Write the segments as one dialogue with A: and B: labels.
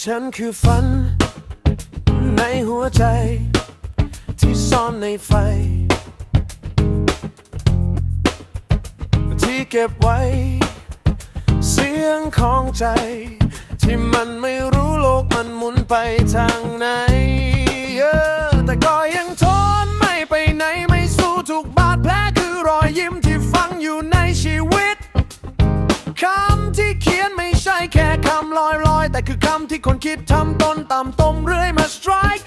A: ฉันคือฝัน ในหัวใจ ที่ซ่อนในไฟ ที่เก็บไว้ เสียงของใจ ที่มันไม่รู้โลกมันหมุนไปทางไหนเออแต่ก็ยังทนไม่ไปไหน ไม่สู้ทุกบาดแผลคือรอยยิ้มที่ฝังอยู่ในชีวิตเขียนไม่ใช่แคำลอยลอยแต่คือคำที่คนคิดทำตนตามตมเรื่อยมาสไตร์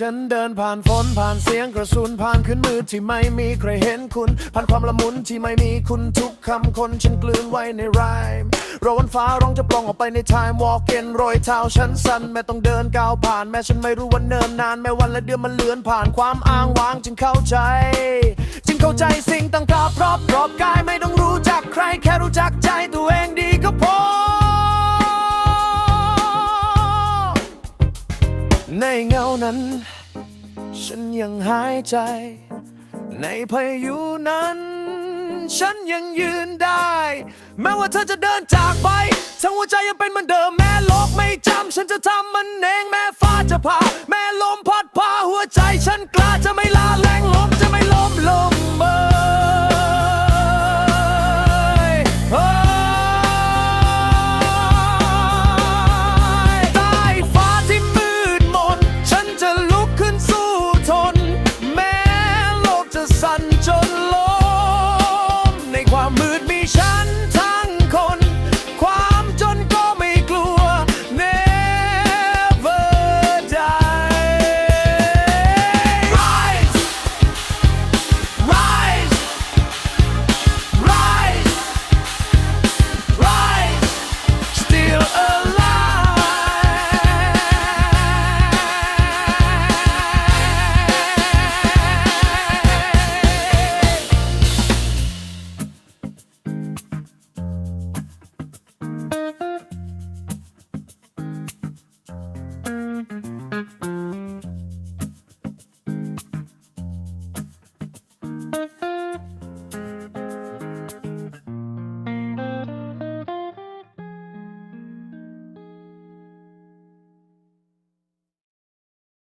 A: ฉันเดินผ่านฝนผ่านเสียงกระสุนผ่านขึ้นมืดที่ไม่มีใครเห็นคุณ ผ่านความละมุนที่ไม่มีคุณทุกคำคนฉันกลืนไว้ในรายรอวันฟ้าร้องจะปลองออกไปใน time walk in รอยเท้าฉันสั่นแม้ต้องเดินก้าวผ่าน แม้ฉันไม่รู้ว่าเนินนาน แม้วันและเดือนมันเลือนผ่านความอ้างว้างจึงเข้าใจ จึงเข้าใจสิ่งต่างๆรอบรอบกายไม่ต้องรู้จักใครแค่รู้จักใจตัวเองดีก็พอ เงานั้น ฉันยังหายใจ ในพายุนั้น ฉันยังยืนได้ แม้ว่าเธอจะเดินจากไป ทั้งหัวใจยังเป็นเหมือนเดิมแม้โลกไม่จำ ฉันจะทำมันเองแม้ฟ้าจะผ่าแม้ลมพัดพาหัวใจฉันกล้าจะไม่ล